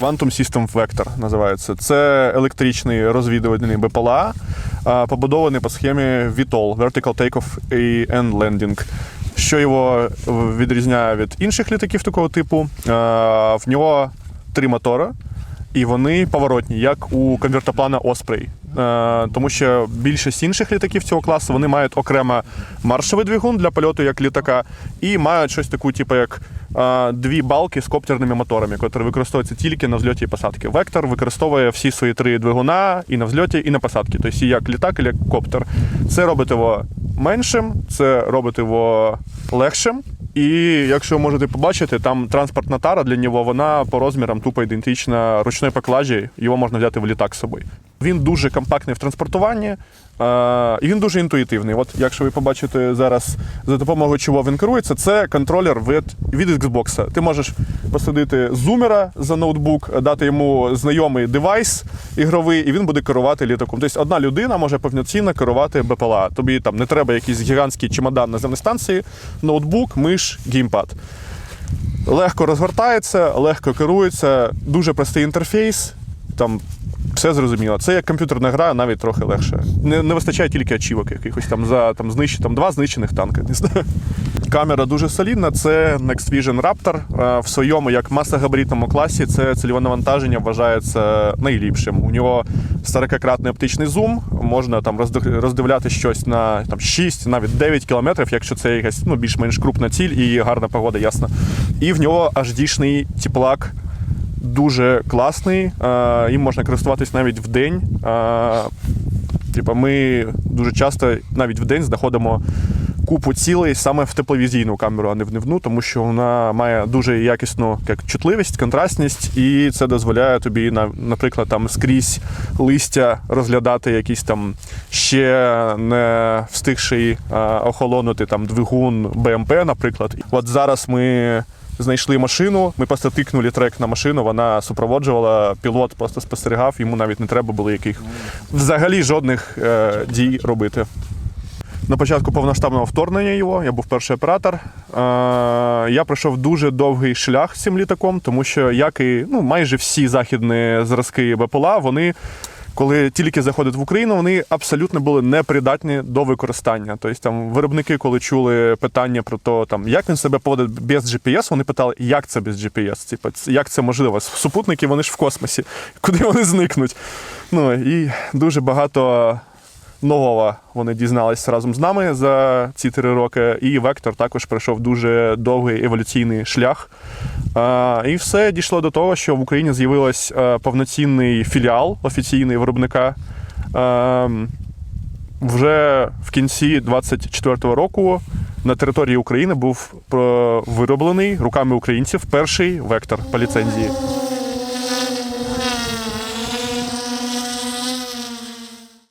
Quantum System Vector називається. Це електричний розвідувальний БПЛА, побудований по схемі VTOL Vertical Takeoff and Landing. Що його відрізняє від інших літаків такого типу? В нього три мотори, і вони поворотні, як у конвертоплана Osprey. Е, Тому що більшість інших літаків цього класу вони мають окремо маршовий двигун для польоту як літака, і мають щось таку, типу, як е, дві балки з коптерними моторами, які використовуються тільки на взльоті і посадці. Вектор використовує всі свої три двигуна і на взльоті, і на посадці. Тобто як літак, і як коптер. Це робить його меншим, це робить його легшим. І якщо ви можете побачити, там транспортна тара для нього вона по розмірам тупо ідентична ручної поклажі, його можна взяти в літак з собою. Він дуже компактний в транспортуванні, е, і він дуже інтуїтивний. От якщо ви побачите зараз, за допомогою чого він керується, це контролер від, від Xbox. Ти можеш посадити зумера за ноутбук, дати йому знайомий девайс ігровий, і він буде керувати літаком. Тобто одна людина може повноцінно керувати БПЛА. Тобі там не треба якийсь гігантський чемодан на земній станції, ноутбук, миш, геймпад. Легко розгортається, легко керується, дуже простий інтерфейс. Там все зрозуміло. Це як комп'ютерна гра, навіть трохи легше. Не, не вистачає тільки ачівок якихось там за там, знищ, там два знищених танка. Не знаю. Камера дуже солідна. Це Next Vision Raptor. Е, В своєму як масогабаритному класі це цільове навантаження вважається найліпшим. У нього 40-кратний оптичний зум, можна там роздив- роздивляти щось на там, 6, навіть 9 кілометрів, якщо це якась ну, більш-менш крупна ціль і гарна погода, ясно. І в нього HD-шний теплак дуже класний. е, Їм можна користуватись навіть в день. Е, Типа, ми дуже часто навіть в день знаходимо купу цілей саме в тепловізійну камеру, а не в дневну, тому що вона має дуже якісну як чутливість, контрастність, і це дозволяє тобі, наприклад, там скрізь листя розглядати якісь там ще не встигший е, охолонути там двигун БМП, наприклад. От зараз ми знайшли машину. Ми просто тикнули трек на машину, вона супроводжувала, пілот просто спостерігав, йому навіть не треба було яких взагалі жодних е, дій робити. На початку повноштабного вторгнення його, я був перший оператор. Е, я пройшов дуже довгий шлях з цим літаком, тому що, як і ну, майже всі західні зразки БПЛА, вони коли тільки заходять в Україну, вони абсолютно були непридатні до використання. Тобто там виробники, коли чули питання про те, там як він себе поводить без GPS, вони питали, як це без GPS? Типу, як це можливо? Супутники вони ж в космосі, куди вони зникнуть? Ну і дуже багато. Нового вони дізналися разом з нами за ці три роки. І Вектор також пройшов дуже довгий еволюційний шлях. І все дійшло до того, що в Україні з'явилось е, повноцінний філіал офіційний виробника. Е, вже в кінці 24-го року на території України був про- вироблений руками українців перший вектор по ліцензії.